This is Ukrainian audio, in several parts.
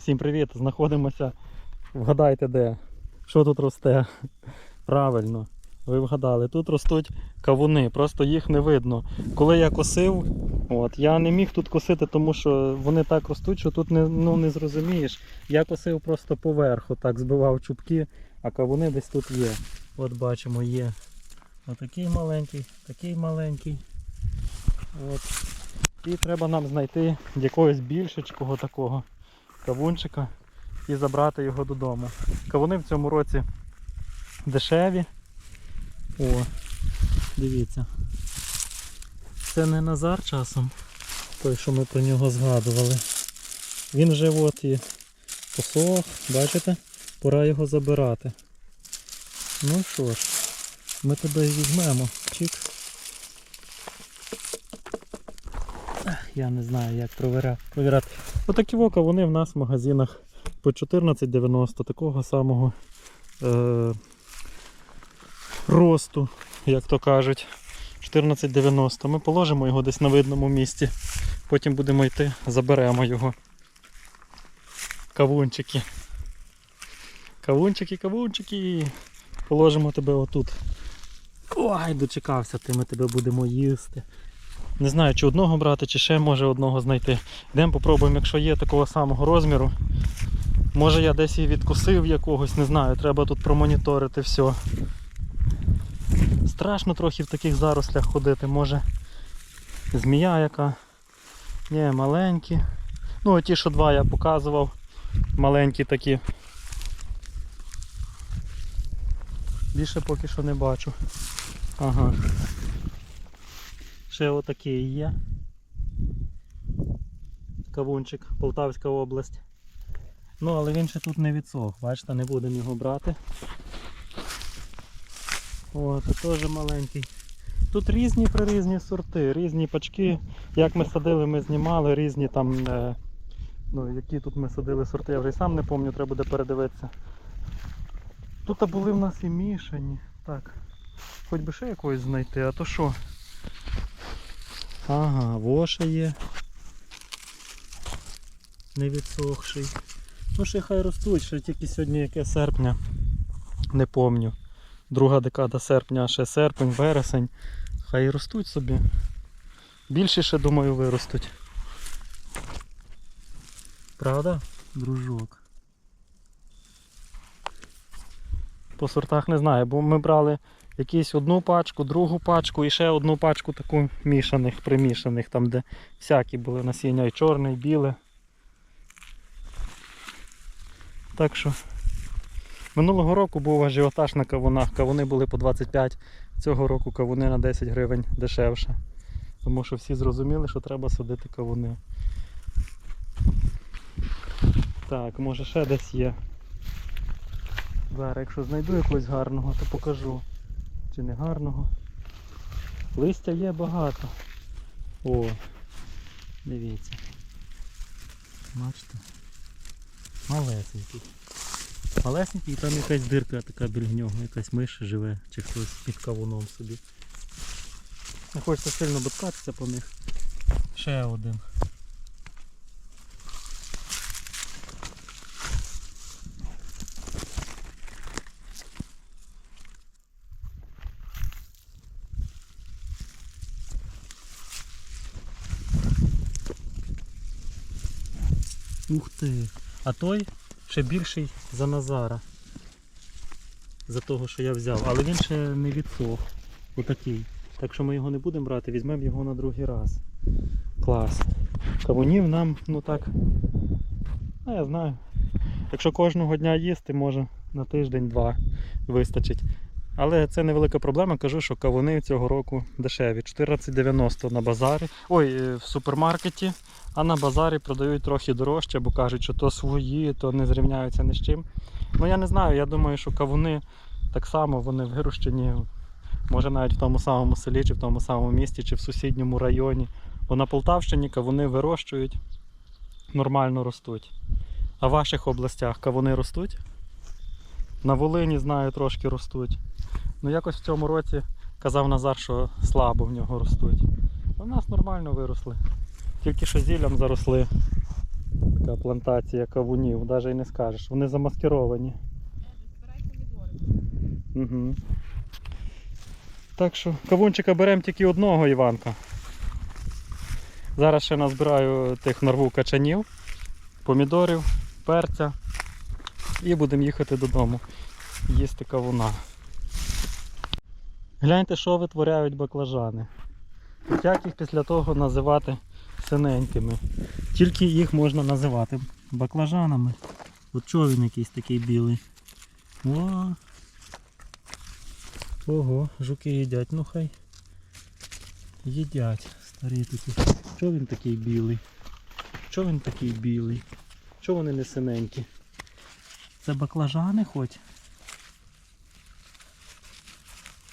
Всім привіт! Знаходимося. Вгадайте де. Що тут росте? Правильно, ви вгадали. Тут ростуть кавуни, просто їх не видно. Коли я косив, от, я не міг тут косити, тому що вони так ростуть, що тут не, ну, не зрозумієш. Я косив просто поверху, так збивав чубки, а кавуни десь тут є. От бачимо, є. Отакий маленький, такий маленький. От. І треба нам знайти якогось більшечкого такого кавунчика і забрати його додому. Кавуни в цьому році дешеві. О, дивіться. Це не Назар часом, той, що ми про нього згадували. Він вже от і посох, бачите? Пора його забирати. Ну що ж, ми тебе візьмемо. Чик. Я не знаю, як провіряти. Отакі вока вони в нас в магазинах по 14,90 такого самого е- росту, як то кажуть. 14,90. Ми положимо його десь на видному місці. Потім будемо йти, заберемо його. Кавунчики. Кавунчики, кавунчики. Положимо тебе отут. Ой, дочекався, ти ми тебе будемо їсти. Не знаю, чи одного брати, чи ще може одного знайти. Йдемо попробуємо, якщо є такого самого розміру. Може я десь і відкусив якогось, не знаю, треба тут промоніторити все. Страшно трохи в таких зарослях ходити, може змія яка. Ні, маленькі. Ну, ті, що два я показував. Маленькі такі. Більше поки що не бачу. Ага. Ще отакий є. Кавунчик, Полтавська область. Ну, але він ще тут не відсох, бачите, не будемо його брати. О, теж маленький. Тут різні прирізні сорти, різні пачки. Як ми садили, ми знімали, різні там. Е, ну, які тут ми садили сорти, я вже й сам не пам'ятаю, треба буде передивитися. Тут були в нас і мішані. Так. Хоч би ще якогось знайти, а то що? Ага, воша є. Не відсохший. Ну ще хай ростуть, ще тільки сьогодні яке серпня. Не помню. Друга декада серпня, ще серпень, вересень. Хай ростуть собі. Більше ще, думаю, виростуть. Правда, дружок? По сортах не знаю, бо ми брали якісь одну пачку, другу пачку і ще одну пачку таку мішаних, примішаних, там де всякі були насіння, і чорне, і біле. Так що минулого року був ажіотаж на кавунах. Кавуни були по 25, цього року кавуни на 10 гривень дешевше. Тому що всі зрозуміли, що треба садити кавуни. Так, може ще десь є. Зараз, якщо знайду якогось гарного, то покажу. Чи не. Листя є багато. О, дивіться. Бачите? Малесенький. Малесенький і там якась дирка така біля нього, якась миш живе, чи хтось під кавуном собі. Не хочеться сильно доткатися по них. Ще один. Ух ти. А той ще більший за Назара. За того, що я взяв. Але він ще не відсох. Отакий. Так що ми його не будемо брати, візьмемо його на другий раз. Клас. Кавунів нам, ну так. Ну я знаю. Якщо кожного дня їсти, може на тиждень-два вистачить. Але це невелика проблема, кажу, що кавуни цього року дешеві. 14,90 на базарі. Ой, е, в супермаркеті, а на базарі продають трохи дорожче, бо кажуть, що то свої, то не зрівняються ні з чим. Ну я не знаю, я думаю, що кавуни так само вони вирощені, може навіть в тому самому селі, чи в тому самому місті, чи в сусідньому районі. Бо на Полтавщині кавуни вирощують, нормально ростуть. А в ваших областях кавуни ростуть? На Волині, знаю, трошки ростуть. Ну якось в цьому році казав Назар, що слабо в нього ростуть. В нас нормально виросли. Тільки що зіллям заросли. така плантація кавунів, навіть і не скажеш. Вони замаскировані. Угу. Так що кавунчика беремо тільки одного Іванка. Зараз ще назбираю тих нарву качанів, помідорів, перця і будемо їхати додому їсти кавуна. Гляньте, що витворяють баклажани. Як їх після того називати синенькими. Тільки їх можна називати баклажанами. От чого він якийсь такий білий. О, Ого, жуки їдять, ну хай. Їдять, старі такі. Чого він такий білий? Чого він такий білий? Чого вони не синенькі? Це баклажани хоч?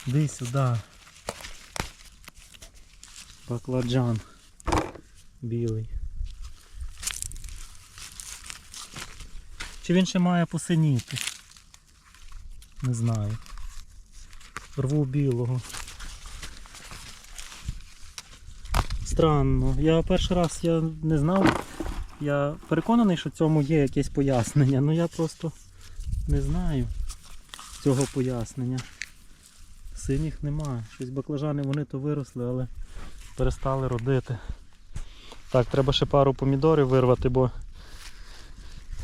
Іди сюди. Баклажан. Білий. Чи він ще має посиніти? Не знаю. Рву білого. Странно. Я перший раз я не знав. Я переконаний, що цьому є якесь пояснення, але я просто не знаю цього пояснення. Синіх немає. Щось баклажани вони то виросли, але перестали родити. Так, треба ще пару помідорів вирвати, бо.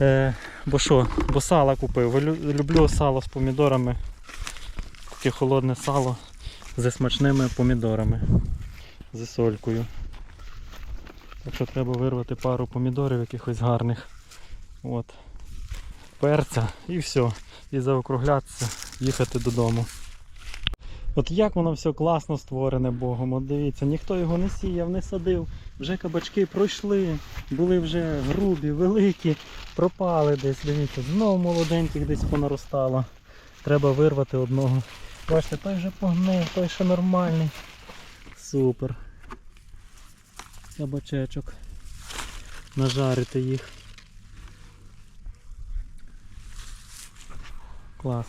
Е, бо що? Бо сала купив. Люблю сало з помідорами таке холодне сало зі смачними помідорами, зі солькою. Так що треба вирвати пару помідорів якихось гарних. От. Перця і все. І заокруглятися, їхати додому. От як воно все класно створене Богом. От дивіться, ніхто його не сіяв, не садив. Вже кабачки пройшли, були вже грубі, великі, пропали десь. Дивіться, знову молоденьких десь понаростало. Треба вирвати одного. Бачите, той вже погнив, той ще нормальний. Супер. Кабачечок. Нажарити їх. Клас.